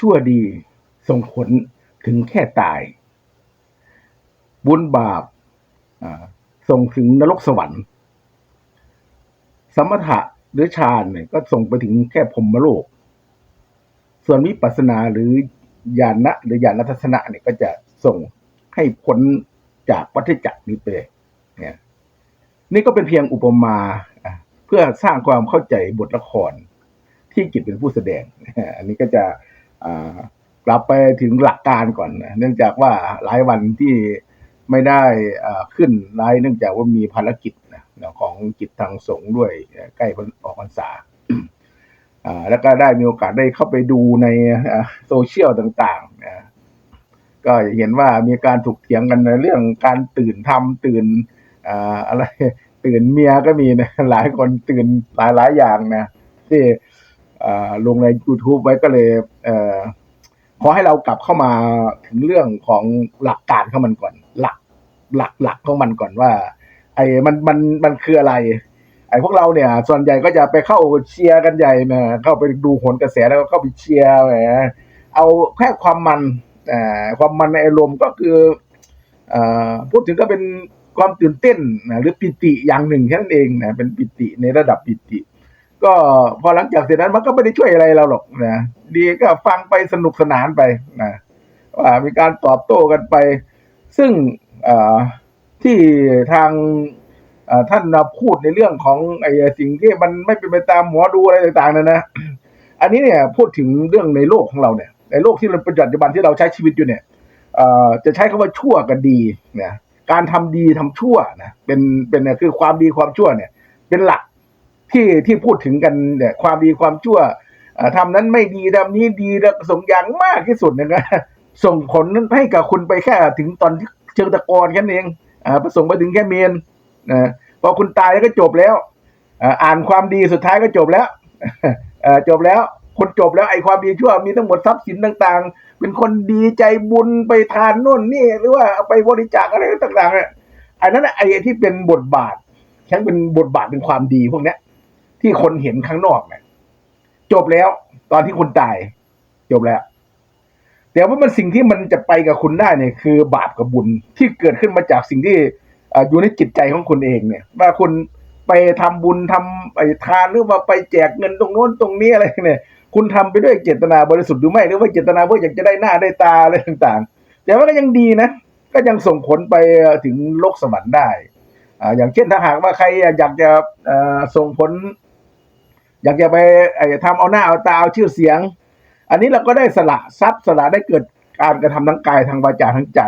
ชั่วดีส่งผลถึงแค่ตาย บุญบาปส่งถึงนรกสวรรค์ สมถะหรือฌานเนี่ยก็ส่งไปถึงแค่พรมโลก ส่วนวิปัสสนาหรือญาณะหรือญาณทัศนะเนี่ยก็จะส่งให้พ้นจากวัฏจักรนี้ไปเนี่ยนี่ก็เป็นเพียงอุปมาเพื่อสร้างความเข้าใจบทละครที่จิตเป็นผู้แสดง อันนี้ก็จะ กลับไปถึงหลักการก่อนนะเนื่องจากว่าหลายวันที่ไม่ได้อ่าขึ้นไลฟ์เนื่องจากว่ามีภารกิจนะของกิจทางสงฆ์ด้วยใกล้ออกพรรษาแล้วก็ได้มีโอกาสได้เข้าไปดูในโซเชียลต่างๆนะก็เห็นว่ามีการถกเถียงกันในเรื่องการตื่นทำตื่นอะไรตื่นเมียก็มีนะหลายคนตื่นหลายหลายๆอย่างนะที่ ลงใน YouTube ไว้ก็เลยเอขอให้เรากลับเข้ามาถึงเรื่องของหลักการของมันก่อน หลักหลักหลักของมันก่อนว่า ไอ้มันมันมันคืออะไร ไอ้พวกเราเนี่ย ส่วนใหญ่ก็จะไปเข้าเชียร์กันใหญ่นะเข้าไปดูโหนกระแสแล้วก็เข้าไปเชียร์แหมเอาแค่ความมันอความมันในอารมณ์ก็คืออพูดถึงก็เป็นความตื่นเต้นนะหรือปิติอย่างหนึ่งแค่นั้นเองนะเป็นปิติในระดับปิติ ก็พอหลังจากเสร็จนั้นมันก็ไม่ได้ช่วยอะไรเราหรอกนะดีก็ฟังไปสนุกสนานไปนะว่ามีการตอบโต้กันไป ซึ่งอ่าที่ทางท่านพูดในเรื่องของไอ้สิ่งที่มันไม่เป็นไปตามหมอดูอะไรต่างๆนะนนะ อันนี้เนี่ยพูดถึงเรื่องในโลกของเราเนี่ย ในโลกที่เราปัจจุบันที่เราใช้ชีวิตอยู่เนี่ยอ่อจะใช้คำว่าชั่วกับดีนะการทำดีทำชั่วนะเป็นเป็นเนี่ยคือความดีความชั่วเนี่ย เป็นหลัก ที่ที่พูดถึงกันเนี่ยความดีความชั่วทำนั้นไม่ดีทำนี้ดีแล้วส่งอย่างมากที่สุดเนยนะส่งผลให้กับคุณไปแค่ถึงตอนเชิงตะกอนแค่นั้นเองอ่าไปส่งไปถึงแค่เมนนะพอคุณตายแล้วก็จบแล้วอ่าอ่านความดีสุดท้ายก็จบแล้วอ่อจบแล้วคนจบแล้วไอ้ความดีชั่วมีทั้งหมดทรัพย์สินต่างๆ เป็นคนดีใจบุญไปทานโน่นนี่หรือว่าไปบริจาคอะไรต่างๆเนี่ยอันนั้นน่ะไอ้ที่เป็นบทบาทแค่เป็นบทบาทเป็นความดีพวกเนี้ย ที่คนเห็นข้างนอกเนี่ยจบแล้ว ตอนที่คุณตาย จบแล้ว แต่ว่ามันสิ่งที่มันจะไปกับคุณได้เนี่ยคือบาปกับบุญที่เกิดขึ้นมาจากสิ่งที่อยู่ในจิตใจของคุณเองเนี่ย ว่าคุณไปทำบุญทำไปทานหรือว่าไปแจกเงินตรงโน้นตรงนี้อะไรเนี่ยคุณทำไปด้วยเจตนาบริสุทธิ์หรือไม่หรือว่าเจตนาเพื่ออยากจะได้หน้าได้ตาอะไรต่างๆ แต่ว่าก็ยังดีนะ ก็ยังส่งผลไปถึงโลกสวรรค์ได้อ่าอย่างเช่นถ้าหากว่าใครอยากจะส่งผล อยากจะไปทำเอาหน้าเอาตาเอาชื่อเสียง อันนี้เราก็ได้สละทรัพย์สละได้เกิดการกระทำทั้งกายทางวาจาทั้งใจ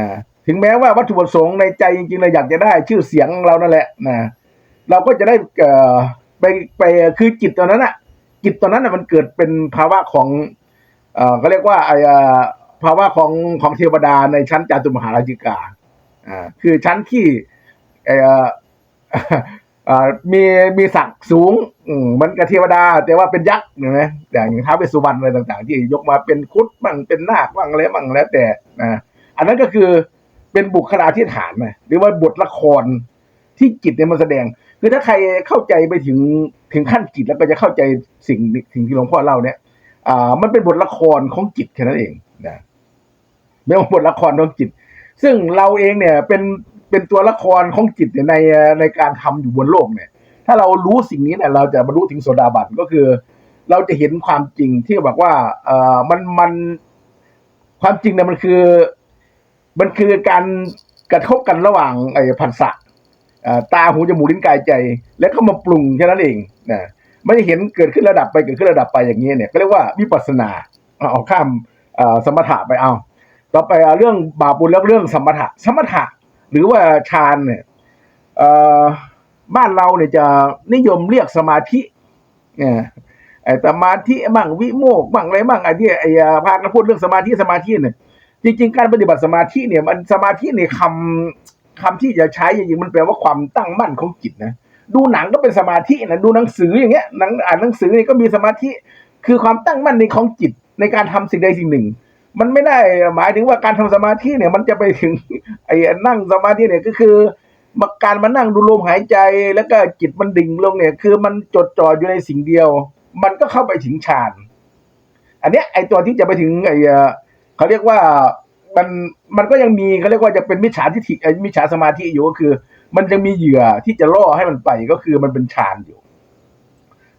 นะถึงแม้ว่าวัตถุประสงค์ในใจจริงๆเราอยากจะได้ชื่อเสียงเรานั่นแหละนะเราก็จะได้เอ่อไปไปคือจิตตอนนั้นอะจิตตอนนั้นน่ะมันเกิดเป็นภาวะของเอ่อเขาเรียกว่าไอ้อภาวะของของเทวดาในชั้นจาตุมหาราชิกาอ่าคือชั้นที่เอ่อ อ่ามีมีศักดิ์สูงอืมเหมันกับเทวดา แต่ว่าเป็นยักษ์เห็นไหมอย่างท้าวเวสสุวรรณอะไรต่าง ๆ ที่ยกมาเป็นคุดบ้างเป็นนาคบ้างอะไรบ้างแล้วแต่นะอันนั้นก็คือเป็นบุคลาธิฐานนะหรือว่าบทละครที่จิตเนี่ยมันแสดง คือถ้าใครเข้าใจไปถึงถึงขั้นจิตแล้วก็จะเข้าใจสิ่งสิ่งที่หลวงพ่อเล่าเนี่ยอ่ามันเป็นบทละครของจิตแค่นั้นเองนะไม่ว่าบทละครของจิต ซึ่งเราเองเนี่ยเป็น เป็นตัวละครของจิตในในการทำอยู่บนโลกเนี่ย ถ้าเรารู้สิ่งนี้เนี่ยเราจะบรรลุถึงโสดาบันก็คือ เราจะเห็นความจริงที่บอกว่าเออมันมันความจริงเนี่ยมันคือ มันคือการกระทบกันระหว่างไอ้ผัสสะตาหูจมูกลิ้นกายใจ แล้วก็มาปรุงแค่นั้นเองนะไม่ได้เห็นเกิดขึ้นระดับไปเกิดขึ้นระดับไปอย่างนี้เนี่ยก็เรียกว่าวิปัสนาเอาข้ามสมถะไปเอา ต่อไปเอาเรื่องบาปบุญแล้วเรื่องสมถะ สมถะ หรือว่าฌานเนี่ยบ้านเราเนี่ยจะนิยมเรียกสมาธิเนี่ยไอ้สมาธิบ้างวิโมกข์บ้างอะไรบ้างไอ้ที่ไอ้อ่าพากันพูดเรื่องสมาธิสมาธิเนี่ยจริงๆการปฏิบัติสมาธิเนี่ย มันสมาธิในคำคำที่จะใช้จริงๆมันแปลว่าความตั้งมั่นของจิตนะดูหนังก็เป็นสมาธินะดูหนังสืออย่างเงี้ยหนังอ่านหนังสือเนี่ยก็มีสมาธิ คือความตั้งมั่นในของจิตในการทำสิ่งใดสิ่งหนึ่ง มันไม่ได้หมายถึงว่าการทำสมาธิเนี่ย มันจะไปถึงไอ้นั่งสมาธิเนี่ยก็คือมาการมานั่งดูลมหายใจแล้วก็จิตมันดิ่งลงเนี่ย คือมันจดจ่ออยู่ในสิ่งเดียว มันก็เข้าไปถึงฌานอันเนี้ยไอ้ตัวที่จะไปถึงไอเอ่อเขาเรียกว่ามันมันก็ยังมีเขาเรียกว่าจะเป็นมิจฉาทิฏฐิมิจฉาสมาธิอยู่ก็คือ มันยังมีเหยื่อที่จะล่อให้มันไปก็คือมันเป็นฌานอยู่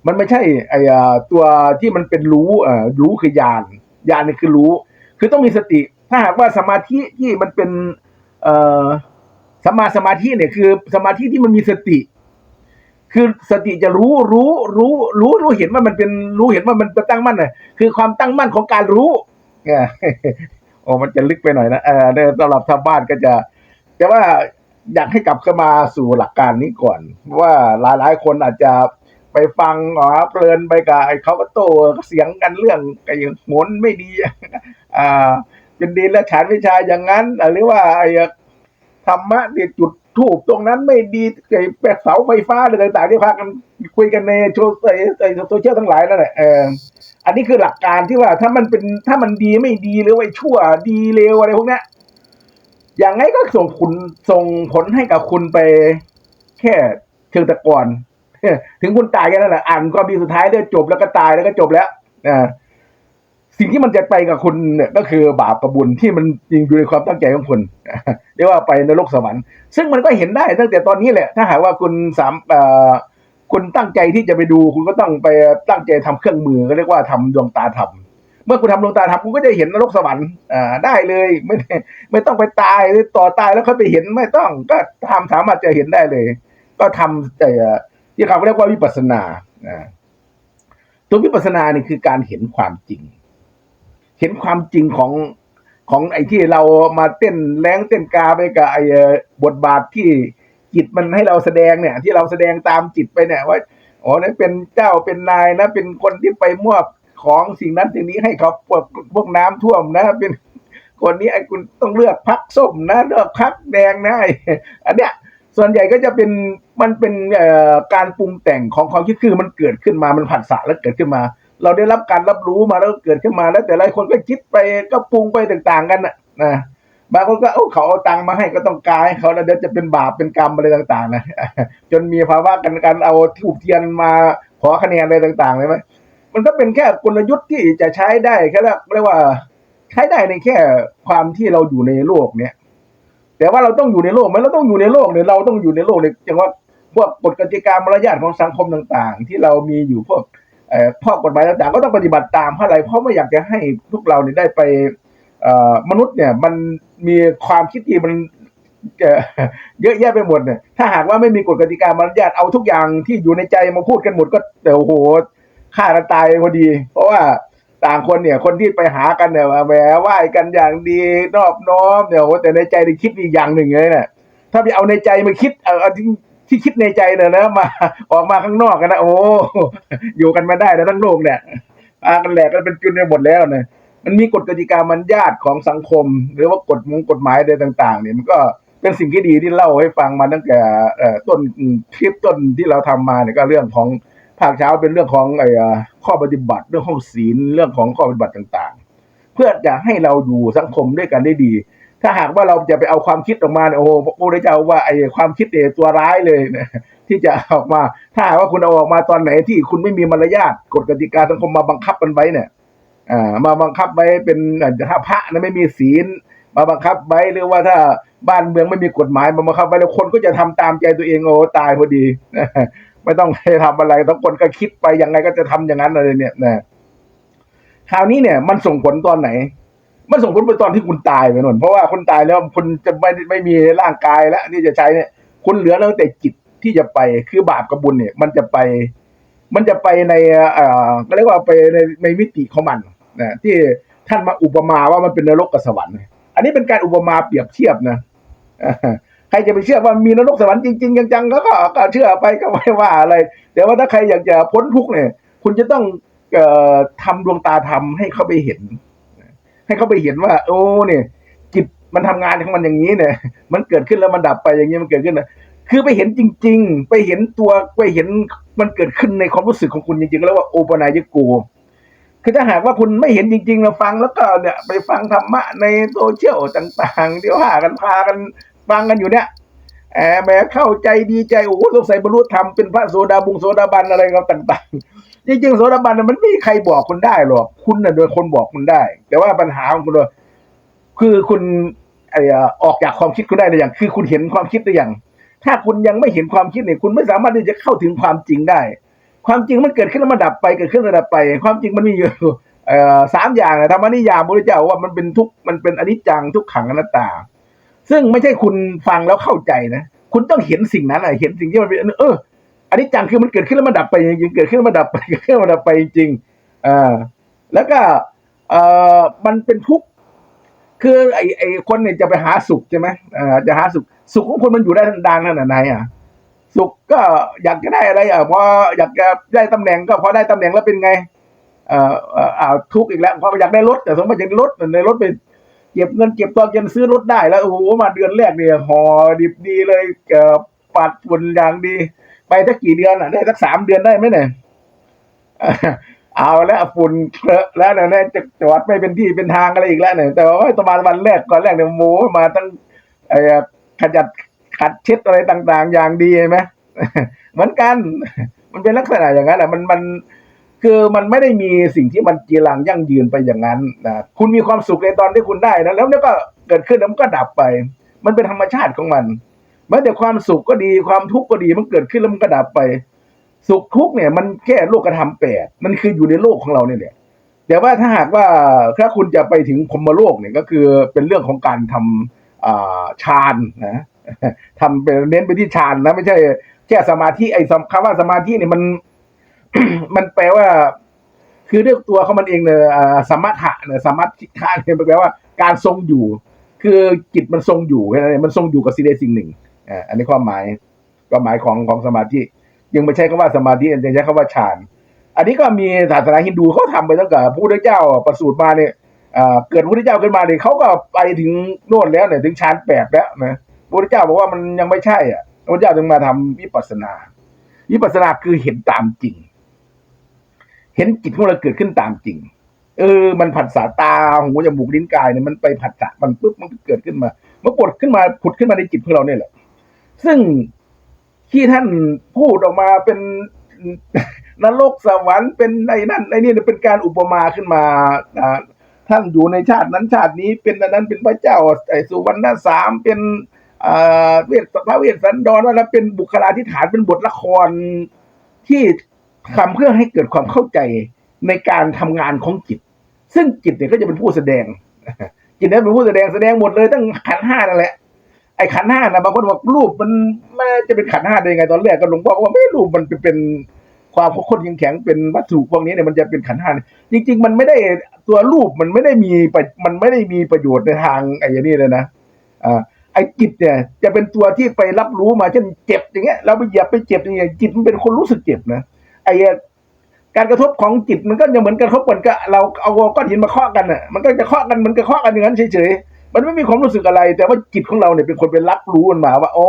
มันไม่ใช่ไอเอ่อตัวที่มันเป็นรู้เอ่อรู้คือญาณญาณนี่คือรู้ คือต้องมีสติ ถ้าหากว่าสมาธิที่มันเป็นเอ่อสมาสมาธิเนี่ยคือ สมาธิที่มันมีสติ คือสติจะรู้รู้รู้รู้รู้เห็นว่ามันเป็นรู้เห็นว่ามันตั้งมั่นน่ะคือความตั้งมั่นของการรู้โอ้มันจะลึกไปหน่อยนะเออสำหรับชาวบ้านก็จะ แต่ว่าอยากให้กลับเข้ามาสู่หลักการนี้ก่อน ว่าหลายหลายคนอาจจะไปฟังอ๋อเพลินไปกับไอ้เขาก็โตเสียงกันเรื่องไอ้โหนไม่ดี อ่าเป็นดีและฉานวิชาอย่างนั้น หรือว่าไอ้ธรรมะเนี่ยจุดทูบตรงนั้นไม่ดีไอ้แปะเสาไฟฟ้าอะไรต่างๆที่พากันคุยกันในโซเโซเชียลทั้งหลายนั่นแหละเอออันนี้คือหลักการที่ว่าถ้ามันเป็นถ้ามันดีไม่ดีหรือว่าชั่วดีเลวอะไรพวกเนี้ยอย่างไงก็ส่งผลส่งผลให้กับคุณไปแค่เชิงตะกอนถึงคุณตายแค่นั้นแหละอ่านความดีสุดท้ายได้จบแล้วก็ตายแล้วก็จบแล้วอ่า สิ่งที่มันจะไปกับคุณเนี่ยก็คือบาปกับบุญที่มันจริงอยู่ในความตั้งใจของคุณเรียกว่าไปในรกสวรรค์ซึ่งมันก็เห็นได้ตั้งแต่ตอนนี้แหละ ถ้าหากว่าคุณสามคุณตั้งใจที่จะไปดู คุณก็ต้องไปตั้งใจทำเครื่องมือก็เรียกว่าทำดวงตาทำเมื่อคุณทำดวงตาทำคุณก็จะเห็นนรกสวรรค์ได้เลยไม่ไม่ต้องไปตายหรือต่อตายแล้วค่อยไปเห็นไม่ต้อง ก็ทำสามารถจะเห็นได้เลย ก็ทำแต่ที่เขาเรียกว่าวิปัสสนาอ่าตัววิปัสสนานี่คือการเห็นความจริง เห็นความจริงของของไอ้ที่เรามาเต้นแรงเต้นกาไปกับไอ้บทบาทที่จิตมันให้เราแสดงเนี่ย ที่เราแสดงตามจิตไปเนี่ยว่าอ๋อนั่นเป็นเจ้าเป็นนายนะเป็นคนที่ไปมอบของสิ่งนั้นสิ่งนี้ให้เขาพวกพวกน้ำท่วมนะ เป็นคนนี้ไอ้คุณต้องเลือกพักส้มนะเลือกพักแดงนะไอ้อันเนี้ยส่วนใหญ่ก็จะเป็นมันเป็นเอ่อการปรุงแต่งของความคิดคือมันเกิดขึ้นมามันผัสสะแล้วเกิดขึ้นมา เราได้รับการรับรู้มาแล้วเกิดขึ้นมาแล้วแต่หละคนก็คิดไปก็ปรุงไปต่าง ๆ กันนะนะบางคนก็เอ้เขาเอาตังค์มาให้ก็ต้องกายเขาแล้วเดี๋ยวจะเป็นบาปเป็นกรรมอะไรต่าง ๆ นะจนมีภาวะกันการเอาทูบเทียนมาขอคะแนนอะไรต่างๆเลยไหมมันก็เป็นแค่กลยุทธ์ที่จะใช้ได้แค่เรียกว่าใช้ได้ในแค่ความที่เราอยู่ในโลกเนี้ยแต่ว่าเราต้องอยู่ในโลกไหมเราต้องอยู่ในโลกเนี่ยเราต้องอยู่ในโลกเนี่ยอย่างว่าพวกกฎกติกามารยาทของสังคมต่าง ๆ ที่เรามีอยู่พวก ข้อกฎหมายต่างๆก็ต้องปฏิบัติตามเพราะอะไรเพราะไม่อยากจะให้พวกเราเนี่ยได้ไปมนุษย์เนี่ยมันมีความคิดที่มันเยอะแยะไปหมดเนี่ยถ้าหากว่าไม่มีกฎกติกามารยาทเอาทุกอย่างที่อยู่ในใจมาพูดกันหมดก็แต่โอ้โหฆ่ากันตายพอดี เพราะว่าต่างคนเนี่ยคนที่ไปหากันเนี่ยแหมไหว้กันอย่างดีนอบน้อมเนี่ยโอ้โหแต่ในใจได้คิดอีกอย่างหนึ่งเลยเนี่ยถ้าไปเอาในใจมาคิดเออ ที่คิดในใจเนี่ยนะมาออกมาข้างนอกกันนะโอ้อยู่กันมาได้นะทั้งโลกเนี่ยพากันแหลกกันเป็นจุนไปหมดแล้วเนี่ยมันมีกฎกติกามันญาติของสังคม หรือว่ากฎมงกฎหมายอะไรต่าง ๆ เนี่ยมันก็เป็นสิ่งที่ดีที่เล่าให้ฟังมาตั้งแต่เอ่อต้นคลิปต้นที่เราทำมาเนี่ยก็เรื่องของภาคเช้าเป็นเรื่องของไอ้ข้อปฏิบัติเรื่องของศีลเรื่องของข้อปฏิบัติต่าง ๆ เพื่อจะให้เราอยู่สังคมด้วยกันได้ดี ถ้าหากว่าเราจะไปเอาความคิดออกมาเนี่ยโอ้โหพระพุทธเจ้าว่าไอ้ความคิดเนี่ยตัวร้ายเลยนะที่จะออกมา ถ้าหากว่าคุณเอาออกมาตอนไหนที่คุณไม่มีมารยาทกฎกติกาสังคมมาบังคับมันไว้เนี่ยอ่ามาบังคับไว้เป็นถ้าพระนะไม่มีศีล มาบังคับไว้หรือว่าถ้าบ้านเมืองไม่มีกฎหมายมาบังคับไว้แล้วคนก็จะทำตามใจตัวเองโอ้ตายพอดีไม่ต้องให้ทำอะไรทุกคนก็คิดไปยังไงก็จะทำอย่างนั้นอะไรเนี่ยนะคราวนี้เนี่ยมันส่งผลตอนไหน มันส่งผลไปตอนที่คุณตายไปนนเพราะว่าคนตายแล้วคุณจะไม่ไม่มีร่างกายแล้วที่จะใช้เนี่ย คุณเหลือตั้งแต่จิตที่จะไปคือบาปกับบุญเนี่ย มันจะไป มันจะไปในเอ่อก็เรียกว่าไปในในมิติของมันนะที่ท่านมาอุปมาว่ามันเป็นนรกกับสวรรค์ อันนี้เป็นการอุปมาเปรียบเทียบนะใครจะไปเชื่อว่ามีนรกสวรรค์จริงๆจังๆก็ก็ก็เชื่อไปก็ไม่ว่าอะไร แต่ว่าถ้าใครอยากจะพ้นทุกข์เนี่ย คุณจะต้องเอ่อทำดวงตาทำให้เขาไปเห็น ให้เขาไปเห็นว่า โอ้เนี่ยจิตมันทำงานของมันอย่างนี้เนี่ย มันเกิดขึ้นแล้วมันดับไปอย่างนี้มันเกิดขึ้นนะคือไปเห็นจริง ๆ ไปเห็นตัวไปเห็นมันเกิดขึ้นในความรู้สึกของคุณจริงๆ แล้วว่าโอปนายโกคือถ้าหากว่าคุณไม่เห็นจริงๆเราฟังแล้วก็เนี่ย ไปฟังธรรมะในโซเชียลต่างๆเดี๋ยวหากันพากันฟังกันอยู่เนี่ยแอบแหมเข้าใจดีใจโอ้โหสงสัยบรรลุธรรมเป็นพระโสดาบุงโสดาบันอะไรก็ต่าง ๆ จริงๆโสดาบันน่ะมันไม่มีใครบอกคุณได้หรอกคุณน่ะโดยคนบอกคุณได้ แต่ว่าปัญหาของคุณว่าคือคุณไอ้ออกจากความคิดคุณได้หรือยังคือคุณเห็นความคิดหรือยังถ้าคุณยังไม่เห็นความคิดเนี่ยคุณไม่สามารถที่จะเข้าถึงความจริงได้ ความจริงมันเกิดขึ้นแล้วมันดับไปเกิดขึ้นแล้วดับไป ความจริงมันมีอยู่สามอย่างนะธรรมนิยามพระเจ้าว่ามันเป็นทุกมันเป็นอนิจจังทุกขังอนัตตา ซึ่งไม่ใช่คุณฟังแล้วเข้าใจนะ คุณต้องเห็นสิ่งนั้นอะเห็นสิ่งที่มันเป็นเออ อันิจจังคือมันเกิดขึ้นแล้วมันดับไปจริงเกิดขึ้นแล้วมันดับไปเกิดขึ้นแล้วมันดับไปจริงอ่าแล้วก็เอ่อมันเป็นทุกข์คือไอไอคนเนี่ยจะไปหาสุขใช่ไหมอ่าจะหาสุขสุขของคนมันอยู่ได้ทันดางขนาดไหนอะสุขก็อยากจะได้อะไรอะพออยากจะได้ตำแหน่งก็พอได้ตำแหน่งแล้วเป็นไงเอ่ออ่าทุกข์อีกแล้วพออยากได้รถแต่สมมติอยากได้รถในรถไปเก็บเงินเก็บตอนจนซื้อรถได้แล้วโอ้โหมาเดือนแรกเนี่ยห่อดิบดีเลยเอ่อปัดฝุ่นอย่างดี ไปสักกี่เดือนอะ ได้สักสามเดือนได้ไหมเนี่ยเอาแล้วฝุ่นเคลอะแล้วเนี่ยจะจอดไม่เป็นที่เป็นทางอะไรอีกแล้วเนี่ยแต่ว่าประมาณวันแรกก่อนแรกเนี่ยโมมาตั้งไอ้ขจัดขัดเช็ดอะไรต่าง ๆ อย่างดีเห็นไหมเหมือนกัน มันเป็นลักษณะอย่างนั้นแหละมันมันคือมันไม่ได้มีสิ่งที่มันจีรังยั่งยืนไปอย่างนั้นนะคุณมีความสุขในตอนที่คุณได้นะแล้วเนี่ยก็เกิดขึ้นแล้วมันก็ดับไป มันเป็นธรรมชาติของมัน แม้แต่ความสุขก็ดีความทุกข์ก็ดีมันเกิดขึ้นแล้วมันก็ดับไป สุขทุกข์เนี่ยมันแค่โลกธรรมแปดมันคืออยู่ในโลกของเราเนี่ยแหละแต่ว่าถ้าหากว่าถ้าคุณจะไปถึงพรมโลกเนี่ยก็คือเป็นเรื่องของการทำอ่าฌานนะทำเป็นเน้นไปที่ฌานนะไม่ใช่แค่สมาธิไอ้คำว่าสมาธิเนี่ยมัน มันแปลว่า คือด้วยตัวเขามันเองเนี่ยสมถะเนี่ยสมถะเนี่ยแปลว่าการทรงอยู่ คือจิตมันทรงอยู่แค่นั้นมันทรงอยู่กับสิ่งใดสิ่งหนึ่ง อ่าอันนี้ความหมายความหมายของของสมาธิยังไม่ใช่คำว่าสมาธิยังใช้คำว่าฌาน อันนี้ก็มีศาสนาฮินดูเขาทำไปตั้งแต่พระพุทธเจ้าประสูติมาเนี่ยเกิดพระพุทธเจ้าขึ้นมาเนี่ยเขาก็ไปถึงโน่นแล้วเนี่ยถึงฌานแปดแล้วนะพระพุทธเจ้าบอกว่ามันยังไม่ใช่อะพระพุทธเจ้าจึงมาทำวิปัสสนาวิปัสสนาคือเห็นตามจริง เห็นจิตของเราเกิดขึ้นตามจริง เออ มันผัสสะตาหูจมูกลิ้นกายเนี่ยมันไปผัสสะมันปุ๊บมันก็เกิดขึ้นมา เมันกดขึ้นมาผุดขึ้นมาในจิตของเราเนี่ยแหละ ซึ่งที่ท่านพูดออกมาเป็นนรกสวรรค์เป็นไอ้นั่นไอ้นี่เป็นการอุปมาขึ้นมาท่านอยู่ในชาตินั้นชาตินี้เป็นนั้นเป็นพระเจ้าไอ้สุวรรณสามเป็นเวทพระเวสสันดรว่าแล้วเป็นบุคลาธิฐานเป็นบทละครที่ทำเพื่อให้เกิดความเข้าใจในการทำงานของจิต ซึ่งจิตเนี่ยก็จะเป็นผู้แสดง จิตเนี่ยเป็นผู้แสดงแสดงหมดเลยตั้งขันห้านั่นแหละ ไอ้ขันห้านะบางคนบอกรูปมันไม่จะเป็นขันห้าได้ยังไงตอนแรกก็หลวงพ่อก็ว่าไม่รูปมันเป็นเป็นความคดแข็งเป็นวัตถุพวกนี้เนี่ยมันจะเป็นขันห้าจริง ๆ มันไม่ได้ตัวรูปมันไม่ได้มีมันไม่ได้มีประโยชน์ในทางไอ้นี่เลยนะอ่าไอ้จิตเนี่ย จะเป็นตัวที่ไปรับรู้มาเช่นเจ็บอย่างเงี้ยเราไปเหยียบไปเจ็บอย่างเงี้ยจิตมันเป็นคนรู้สึกเจ็บนะไอ้การกระทบของจิตมันก็จะเหมือนกระทบเหมือนกับเราเอาก้อนหินมาเคาะกันอะมันก็จะเคาะกันมันก็เคาะกันอย่างนั้นเฉยๆ มันไม่มีความรู้สึกอะไร แต่ว่าจิตของเราเนี่ยเป็นคนไปรับรู้มันมาว่าอ๋อ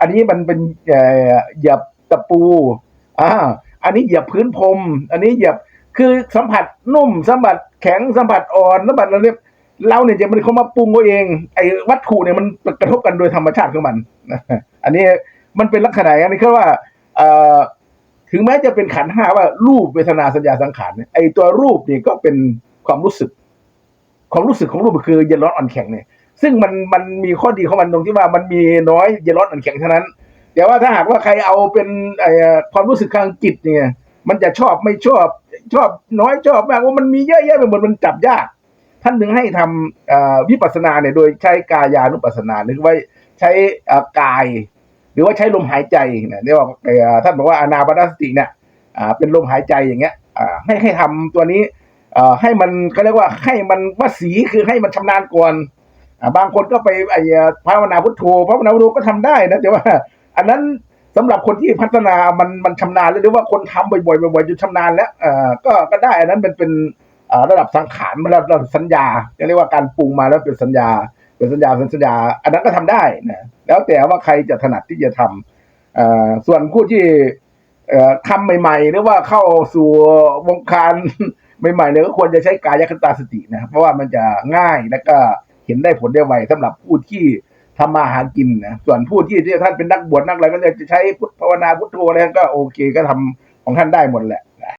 อันนี้มันเป็นเหยียบตะปูอ่าอันนี้เหยียบพื้นพรม อันนี้เหยียบคือสัมผัสนุ่มสัมผัสแข็งสัมผัสอ่อนสัมผัสอะไรเนี่ยเราเนี่ยจะเป็นคนมาปรุงเอาเอง ไอ้วัตถุเนี่ยมันกระทบกันโดยธรรมชาติของมันอันนี้มันเป็นลักษณะอย่างนี้คือว่าเอ่อถึงแม้จะเป็นขันห้าว่ารูปเวทนาสัญญาสังขารเนี่ยไอ้ตัวรูปเนี่ยก็เป็นความรู้สึก ความรู้สึกของรูปคือเย็นร้อนอ่อนแข็งเนี่ยซึ่งมันมันมีข้อดีของมันตรงที่ว่ามันมีน้อยเย็นร้อนอ่อนแข็งเท่านั้น แต่ว่าถ้าหากว่าใครเอาเป็นอความรู้สึกทางจิตเนี่ยมันจะชอบไม่ชอบชอบน้อยชอบมากว่ามันมีเยอะแยะไปหมดมันจับยาก ท่านถึงให้ทำวิปัสสนาเนี่ยโดยใช้กายานุปัสสนาหรือว่าใช้กาย หรือว่าใช้ลมหายใจเนี่ยเรียกว่าท่านบอกว่าอนาปานสติเนี่ยเป็นลมหายใจอย่างเงี้ยให้ให้ทำตัวนี้ ให้มันเขาเรียกว่าให้มันว่าสีคือให้มันชำนาญก่อนอบางคนก็ไปไอ้ภาวนาพุทโธภาวนาพุทโธก็ทำได้นะแต่ว่า อันนั้นสำหรับคนที่พัฒนามันมันชำนาญแล้วหรือว่าคนทำบ่อยๆบ่อยๆจนชำนาญแล้วก็ก็ได้อันนั้นเป็นเป็นระดับสังขารระดับสัญญาเรียกว่าการปรุงมาแล้วเป็นสัญญา เป็นสัญญาเป็นสัญญา อันนั้นก็ทำได้นะแล้วแต่ว่าใครจะถนัดที่จะทำเอ่อส่วนผู้ที่ทำใหม่ ๆ หรือว่าเข้าสู่วงการ ใหม่ๆเนี่ยก็ควรจะใช้กายคตาสตินะครับเพราะว่ามันจะง่ายและก็เห็นได้ผลได้ไวสำหรับผู้ที่ทำมาหากินนะส่วนผู้ที่ที่ท่านเป็นนักบวชนักอะไรก็จะใช้พุทธภาวนาพุทโธอะไรก็โอเคก็ทำของท่านได้หมดแหละ